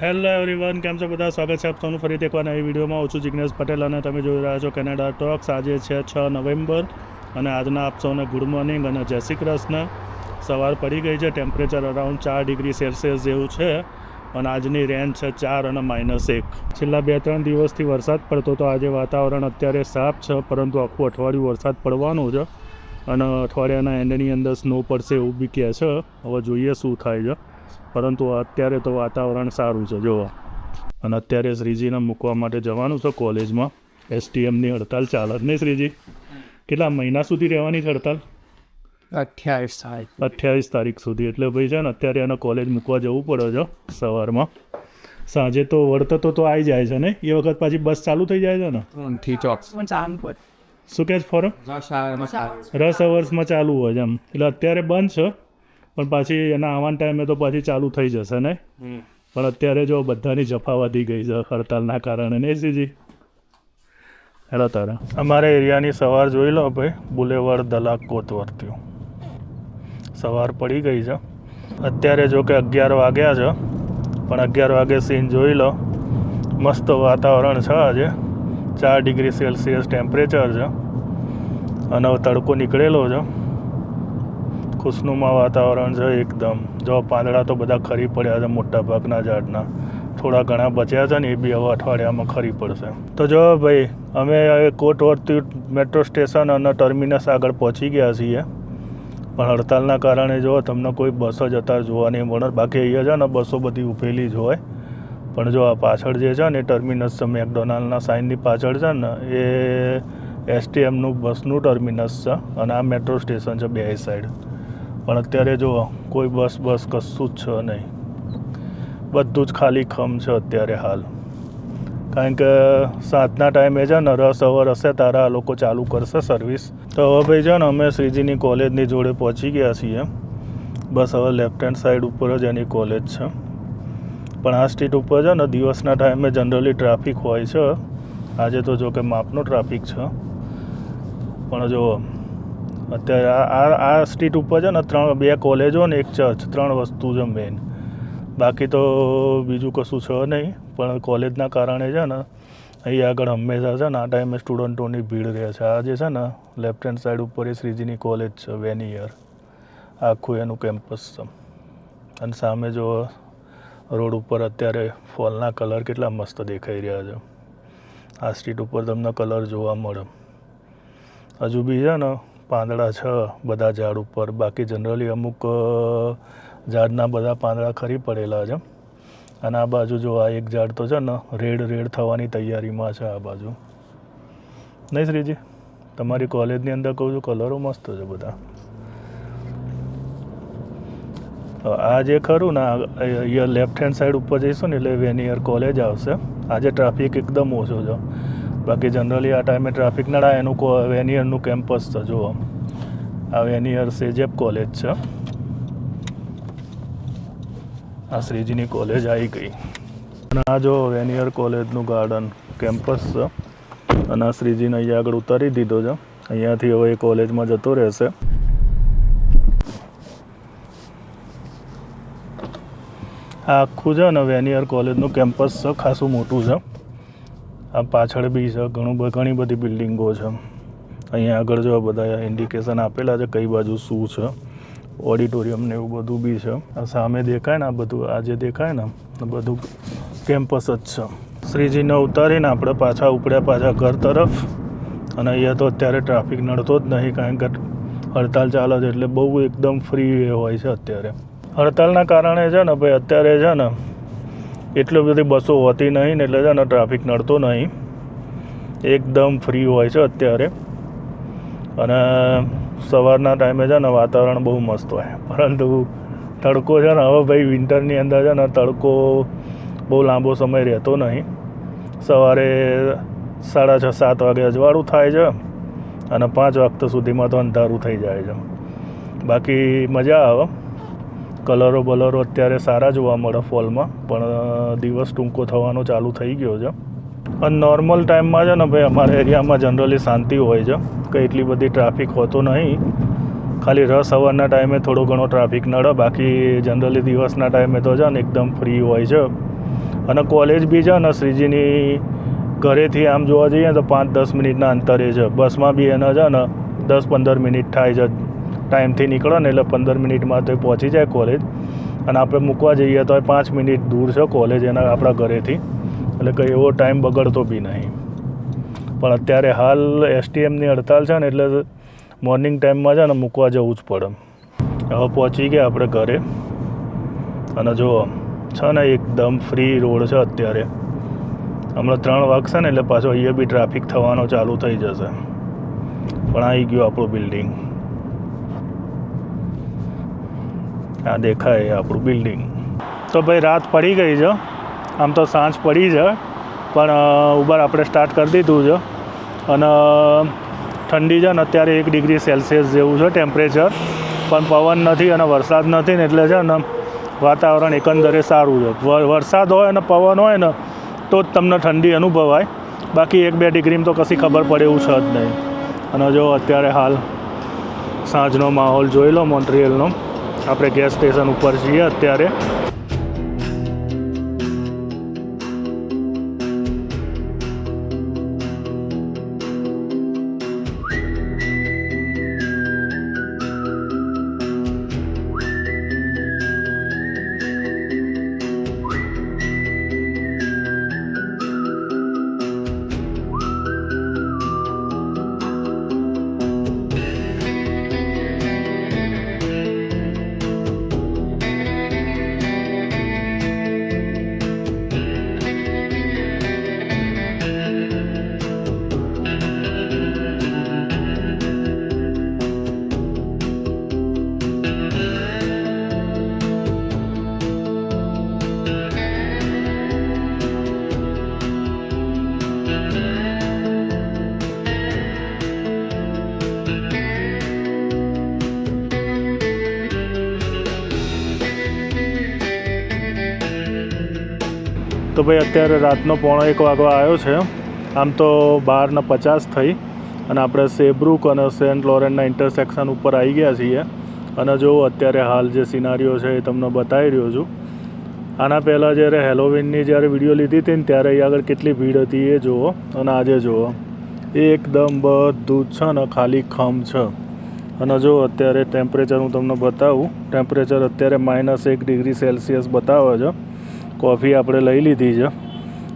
Hello everyone કેમ છો બધા? સ્વાગત છે આપ ફરીથી એકવાર નવી વિડીયોમાં. હું છું પટેલ અને તમે જોઈ રહ્યા છો કેનેડા ટોક્સ આજે છે છ નવેમ્બર અને આજના આપ સૌને ગુડ મોર્નિંગ અને જય શ્રી કૃષ્ણ. સવાર પડી ગઈ છે ટેમ્પરેચર અરાઉન્ડ ચાર ડિગ્રી સેલ્સિયસ જેવું છે અને આજની રેન્જ છે ચાર અને માઇનસ એક. છેલ્લા બે ત્રણ દિવસથી વરસાદ પડતો તો આજે વાતાવરણ અત્યારે સાફ છે, પરંતુ આખું અઠવાડિયું વરસાદ પડવાનું છે અને અઠવાડિયાના એન્ડની અંદર સ્નો પડશે એવું બી કહે છે. હવે જોઈએ શું થાય છે. પરંતુ અત્યારે તો વાતાવરણ સારું છે જોવા અને અત્યારે શ્રીજીને મૂકવા માટે જવાનું છે કોલેજમાં. એસટીએમની હડતાલ ચાલે જ નહીં શ્રીજી? કેટલા મહિના સુધી રહેવાની છે હડતાલ? અઠ્યાવીસ તારીખ. અઠ્યાવીસ તારીખ સુધી. એટલે ભાઈ છે ને અત્યારે એને કોલેજ મૂકવા જવું પડે છે સવારમાં. સાંજે તો વળતો તો તો આવી જાય છે ને? એ વખત પાછી બસ ચાલુ થઈ જાય છે ને? શું કે છે ફોરમ? રસ અવર્સમાં ચાલુ હોય છે એમ. એટલે અત્યારે બંધ છે. પણ પાછી એના આવવાના ટાઈમે તો પાછી ચાલુ થઈ જશે ને? પણ અત્યારે જો બધાની જફા વધી ગઈ છે હડતાલના કારણે ને સીજી હેલો તારા. અમારા એરિયાની સવાર જોઈ લો ભાઈ બુલેવર દલાક કોતવરત્યું સવાર પડી ગઈ છે. અત્યારે જો કે અગિયાર વાગ્યા છે પણ અગિયાર વાગે સીન જોઈ લો. મસ્ત વાતાવરણ છે આજે. ચાર ડિગ્રી સેલ્સિયસ ટેમ્પરેચર છે. અને તડકો નીકળેલો છે. ખુશનુમા વાતાવરણ છે એકદમ. જો પાંદડા તો બધા ખરી પડ્યા છે મોટા ભાગના ઝાડના. થોડા ઘણા બચ્યા છે ને એ બી હવે અઠવાડિયામાં ખરી પડશે. તો જો ભાઈ, અમે હવે કોટ વર્તી મેટ્રો સ્ટેશન અને ટર્મિનસ આગળ પહોંચી ગયા છીએ. પણ હડતાલના કારણે જો તમને કોઈ બસ જ અત્યારે જોવા નહીં મળે. બાકી અહીંયા છે ને બસો બધી ઊભેલી જ હોય. પણ જો આ પાછળ જે છે ને ટર્મિનસ છે, મેકડોનાલ્ડના સાઇનની પાછળ છે ને, એ એસટીએમનું બસનું ટર્મિનસ છે અને આ મેટ્રો સ્ટેશન છે બે સાઈડ. પણ અત્યારે જો કોઈ બસ બસ કશું જ છે નહીં. બધું જ ખાલી ખમ છે અત્યારે હાલ. કારણ કે સાંજના ટાઈમે છે ને રસ અવર હશે તારા આ લોકો ચાલુ કરશે સર્વિસ તો હવે ભાઈ છે ને અમે શ્રીજીની કોલેજની જોડે પહોંચી ગયા છીએ. બસ હવે લેફ્ટ હેન્ડ સાઈડ ઉપર જ એની કોલેજ છે. પણ આ સ્ટ્રીટ ઉપર છે ને દિવસના ટાઈમે જનરલી ટ્રાફિક હોય છે. આજે તો જો કે માપનો ટ્રાફિક છે. પણ જો અત્યારે આ આ સ્ટ્રીટ ઉપર છે ને ત્રણ બે કોલેજો ને એક ચર્ચ ત્રણ વસ્તુ છે મેઇન બાકી તો બીજું કશું છે નહીં, પણ કોલેજના કારણે છે ને અહીં આગળ હંમેશા છે ને આ ટાઈમે સ્ટુડન્ટોની ભીડ રહે છે. આ જે છે ને લેફ્ટ હેન્ડ સાઈડ ઉપર એ શ્રીજીની કોલેજ છે વેનિયર આખું એનું કેમ્પસ છે. અને સામે જો રોડ ઉપર અત્યારે ફોલના કલર કેટલા મસ્ત દેખાઈ રહ્યા છે. આ સ્ટ્રીટ ઉપર તમને કલર જોવા મળે. હજુ બી છે ને પાંદડા છે, બધા ઝાડ ઉપર. બાકી જનરલી અમુક ઝાડના બધા પાંદડા ખરી પડેલા છે અને આ બાજુ જો આ એક ઝાડ તો છે ને, રેડ રેડ થવાની તૈયારીમાં છે આ બાજુ. નહીં શ્રીજી? તમારી કોલેજની અંદર કહું છું, કલરો મસ્ત છે બધા. આ જે ખરું ને અહીંયા લેફ્ટ હેન્ડ સાઈડ ઉપર જઈશું ને, એટલે વેનિયર કોલેજ આવશે. આજે ટ્રાફિક એકદમ ઓછો છે. બાકી જનરલી આ ટાઈમે ટ્રાફિક નડા એનું વેનિયરનું કેમ્પસ છે, જુઓ. આ વેનિયર સેજેપ કોલેજ છે. આ શ્રીજીની કોલેજ આવી ગઈ. અને આ જો વેનિયર કોલેજનું ગાર્ડન કેમ્પસ છે. અને આ શ્રીજીને અહીંયા આગળ ઉતારી દીધો છે. અહીંયાથી હવે એ કોલેજમાં જતો રહેશે. આ આખું છે ને વેનિયર કોલેજનું કેમ્પસ છે, ખાસું મોટું છે. આ પાછળ બી છે, ઘણું ઘણી બધી બિલ્ડિંગો છે. અહીંયા આગળ જો બધા ઇન્ડિકેશન આપેલા છે, કઈ બાજુ શું છે ઓડિટોરિયમ ને એવું બધું બી છે. આ સામે દેખાય ને, આ બધું આ જે દેખાય ને બધું કેમ્પસ જ છે. શ્રીજીને ઉતારીને આપણે પાછા ઉપડ્યા પાછા ઘર તરફ. અને અહીંયા તો અત્યારે ટ્રાફિક નડતો જ નહીં, કારણ કે હડતાલ ચાલે છે, એટલે બહુ એકદમ ફ્રી હોય છે અત્યારે. હડતાલના કારણે છે ને, ભાઈ, અત્યારે છે ને એટલી બધી બસો હોતી નહીં ને એટલે છે ને ટ્રાફિક નડતો નહીં. એકદમ ફ્રી હોય છે અત્યારે. અને સવારના ટાઈમે છે ને વાતાવરણ બહુ મસ્ત હોય. પરંતુ તડકો છે ને હવે ભાઈ વિન્ટરની અંદર છે ને તડકો બહુ લાંબો સમય રહેતો નહીં. સવારે સાડા છ, સાત વાગે અજવાળું થાય છે અને પાંચ વાગતા સુધીમાં તો અંધારું થઈ જાય છે. બાકી મજા આવે. કલરો બલરો અત્યારે સારા જોવા મળે ફોલમાં, પણ દિવસ ટૂંકો થવાનો ચાલુ થઈ ગયો છે. અને નોર્મલ ટાઈમમાં છે ને ભાઈ, અમારા એરિયામાં જનરલી શાંતિ હોય છે. કંઈ એટલી બધી ટ્રાફિક હોતો નહીં. ખાલી રસ સવારના ટાઈમે થોડો ઘણો ટ્રાફિક નડે, બાકી જનરલી દિવસના ટાઈમે તો છે ને એકદમ ફ્રી હોય છે. અને કોલેજ બી છે ને, શ્રીજીની ઘરેથી આમ જોવા જઈએ તો પાંચ દસ મિનિટના અંતરે છે. બસમાં બી એના છે ને, દસ પંદર મિનિટ થાય છે. ટાઈમથી નીકળો ને એટલે પંદર મિનિટમાં તો પહોંચી જાય કોલેજ. અને આપણે મૂકવા જઈએ તો પાંચ મિનિટ દૂર છે કોલેજ એના આપણા ઘરેથી. એટલે કંઈ એવો ટાઈમ બગડતો બી નહીં. પણ અત્યારે હાલ એસટીએમની હડતાલ છે ને એટલે મોર્નિંગ ટાઈમમાં છે ને મૂકવા જવું જ પડે. હવે પહોંચી ગયા આપણે ઘરે. અને જો છે ને એકદમ ફ્રી રોડ છે અત્યારે. હમણાં ત્રણ વાગશે ને એટલે પાછો અહીંયા બી ટ્રાફિક થવાનો ચાલુ થઈ જશે. પણ આવી ગયું આપણું બિલ્ડિંગ આ દેખાય આપણું બિલ્ડિંગ. તો ભાઈ રાત પડી ગઈ છે. આમ તો સાંજ પડી છે, પણ ઉબર આપણે સ્ટાર્ટ કરી દીધું છે. અને ઠંડી છે ને અત્યારે એક ડિગ્રી સેલ્સિયસ જેવું છે ટેમ્પરેચર પણ પવન નથી અને વરસાદ નથી ને એટલે છે ને વાતાવરણ એકંદરે સારું છે. વરસાદ હોય અને પવન હોય ને, તો જ તમને ઠંડી અનુભવાય. બાકી એક બે ડિગ્રીમાં તો કશી ખબર પડે એવું છે જ નહીં. અને જો અત્યારે હાલ સાંજનો માહોલ જોઈ લો મોન્ટ્રિયલનો આપણે ગેસ સ્ટેશન ઉપર છીએ અત્યારે. તો ભાઈ અત્યારે રાતનો પોણો એક વાગવા આવ્યો છે. આમ તો બારને પચાસ થઈ અને આપણે સેબ્રુક અને સેન્ટ લોરેન્ટના ઇન્ટરસેક્શન ઉપર આવી ગયા છીએ. અને જો અત્યારે હાલ જે સિનારીઓ છે એ તમને બતાવી રહ્યો છું. આના પહેલાં જ્યારે હેલોવિનની જ્યારે વીડિયો લીધી હતી ને ત્યારે અહીં આગળ કેટલી ભીડ હતી એ જુઓ. અને આજે જુઓ. એકદમ બધું છે ને ખાલી ખમ છે. અને જો અત્યારે ટેમ્પરેચર હું તમને બતાવું ટેમ્પરેચર અત્યારે માઇનસ એક ડિગ્રી સેલ્સિયસ બતાવે છે. કોફી આપણે લઈ લીધી છે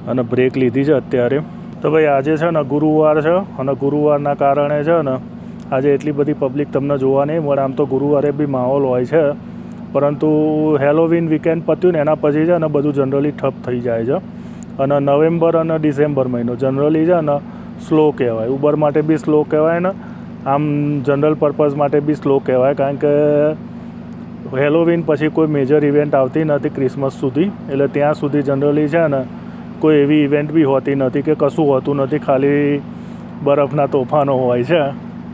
અને બ્રેક લીધી છે અત્યારે. તો ભાઈ આજે છે ને ગુરુવાર છે અને ગુરુવારના કારણે છે ને આજે એટલી બધી પબ્લિક તમને જોવા નહીં મળે. આમ તો ગુરુવારે બી માહોલ હોય છે. પરંતુ હેલોવીન વીકેન્ડ પત્યું ને એના પછી છે ને બધું જનરલી ઠપ થઈ જાય છે. અને નવેમ્બર અને ડિસેમ્બર મહિનો જનરલી છે ને સ્લો કહેવાય. ઉબર માટે બી સ્લો કહેવાય ને આમ જનરલ પર્પઝ માટે બી સ્લો કહેવાય. કારણ કે હેલોવીન પછી કોઈ મેજર ઇવેન્ટ આવતી નથી ક્રિસમસ સુધી. એટલે ત્યાં સુધી જનરલી છે ને, કોઈ એવી ઇવેન્ટ બી હોતી નથી કે કશું હોતું નથી, ખાલી બરફના તોફાનો હોય છે.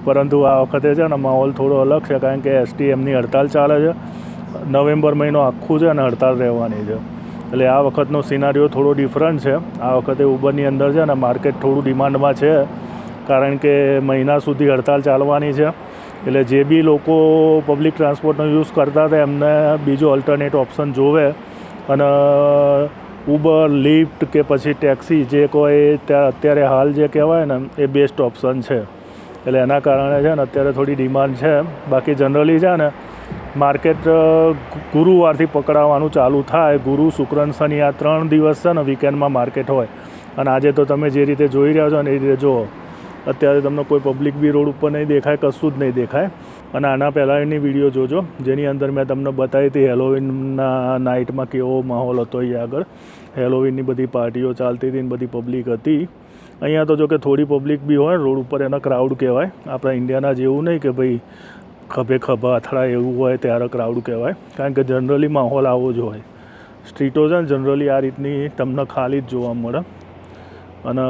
પરંતુ આ વખતે છે ને માહોલ થોડો અલગ છે, કારણ કે એસટીએમની હડતાલ ચાલે છે. નવેમ્બર મહિનો આખું છે અને હડતાલ રહેવાની છે. એટલે આ વખતનો સિનારીઓ થોડો ડિફરન્ટ છે. આ વખતે ઉબરની અંદર છે ને માર્કેટ થોડું ડિમાન્ડમાં છે, કારણ કે મહિના સુધી હડતાલ ચાલવાની છે. એટલે જે બી લોકો પબ્લિક ટ્રાન્સપોર્ટનો યુઝ કરતા હતા, એમને બીજો અલ્ટરનેટ ઓપ્શન જોવે. અને ઉબર લિફ્ટ કે પછી ટેક્સી જે કોઈ ત્યાં, અત્યારે હાલ જે કહેવાય ને, એ બેસ્ટ ઓપ્શન છે. એટલે એના કારણે છે ને, અત્યારે થોડી ડિમાન્ડ છે. બાકી જનરલી છે ને માર્કેટ ગુરુવારથી પકડાવવાનું ચાલુ થાય. ગુરુ શુક્ર શનિ આ ત્રણ દિવસ છે ને વીકેન્ડમાં માર્કેટ હોય. અને આજે તો તમે જે રીતે જોઈ રહ્યા છો ને, એ રીતે જુઓ. અત્યારે તમને કોઈ પબ્લિક બી રોડ ઉપર નહીં દેખાય, કશું જ નહીં દેખાય. અને આના પહેલાંની વીડિયો જોજો, જેની અંદર મેં તમને બતાવી હતી હેલોવિનના નાઇટમાં કેવો માહોલ હતો અહીંયા આગળ. હેલોવિનની બધી પાર્ટીઓ ચાલતી હતી ને બધી પબ્લિક હતી. અહીંયા તો જો કે થોડી પબ્લિક બી હોય, રોડ ઉપર એના ક્રાઉડ કહેવાય. આપણા ઇન્ડિયાના જેવું નહીં કે ભાઈ ખભે ખભા અથડા એવું હોય ત્યારે ક્રાઉડ કહેવાય. કારણ કે જનરલી માહોલ આવો જ હોય. સ્ટ્રીટો છે ને જનરલી આ રીતની તમને ખાલી જ જોવા મળે. અને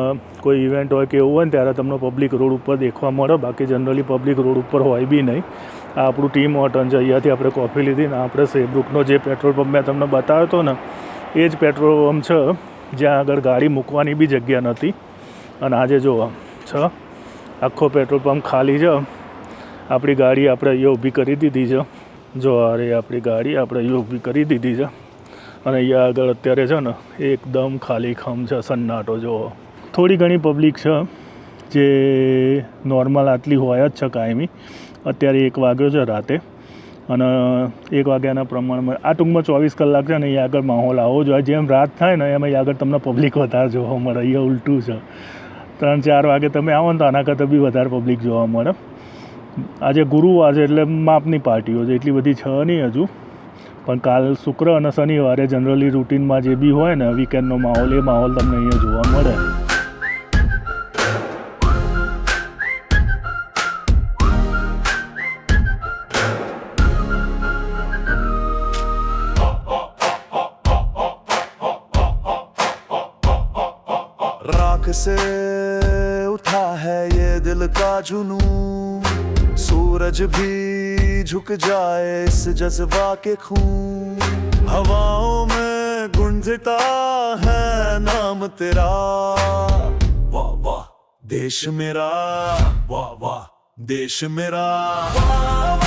કોઈ ઇવેન્ટ હોય કે એવું હોય ને ત્યારે તમને પબ્લિક રોડ ઉપર દેખવા મળે. બાકી જનરલી પબ્લિક રોડ ઉપર હોય બી નહીં. આ આપણું ટીમ હોટન છે અહીંયાથી આપણે કોફી લીધી ને આપણે સેબ્રુકનો જે પેટ્રોલ પંપ મેં તમને બતાવ્યો હતો ને, એ જ પેટ્રોલ પંપ છે. જ્યાં આગળ ગાડી મૂકવાની બી જગ્યા નથી અને આજે જો છે, આખો પેટ્રોલ પંપ ખાલી છે. આપણી ગાડી આપણે અહીંયા ઊભી કરી દીધી છે. જો અરે આપણી ગાડી, આપણે અહીંયા ઊભી કરી દીધી છે. અને અહીંયા આગળ અત્યારે છે ને, એકદમ ખાલી ખમ છે, સન્નાટો જો થોડી ઘણી પબ્લિક છે, જે નોર્મલ આટલી હોય જ છે કાયમી. અત્યારે એક વાગ્યો છે રાતે અને એક વાગ્યાના પ્રમાણમાં, આ ટૂંકમાં ચોવીસ કલાક છે ને, અહીંયા આગળ માહોલ આવો જોઈએ. જેમ રાત થાય ને એમ આગળ તમને પબ્લિક વધારે જોવા મળે. અહીંયા ઉલટું છે. ત્રણ, ચાર વાગે તમે આવો ને તો આના કરતાં બી વધારે પબ્લિક જોવા મળે. આજે ગુરુવાર છે એટલે માપની પાર્ટીઓ છે. એટલી બધી છે નહીં હજુ. પણ કાલ શુક્ર અને શનિવારે જનરલી રૂટીનમાં જે બી હોય ને વીકેન્ડનો માહોલ, એ માહોલ તમને અહીંયા જોવા મળે. से उठा है ये दिल का जुनून सूरज भी झुक जाए इस जज्बा के खून। हवाओं में गुंजता है नाम तेरा। वाह वाह, देश मेरा। वाह वाह, देश मेरा। वाह वाह।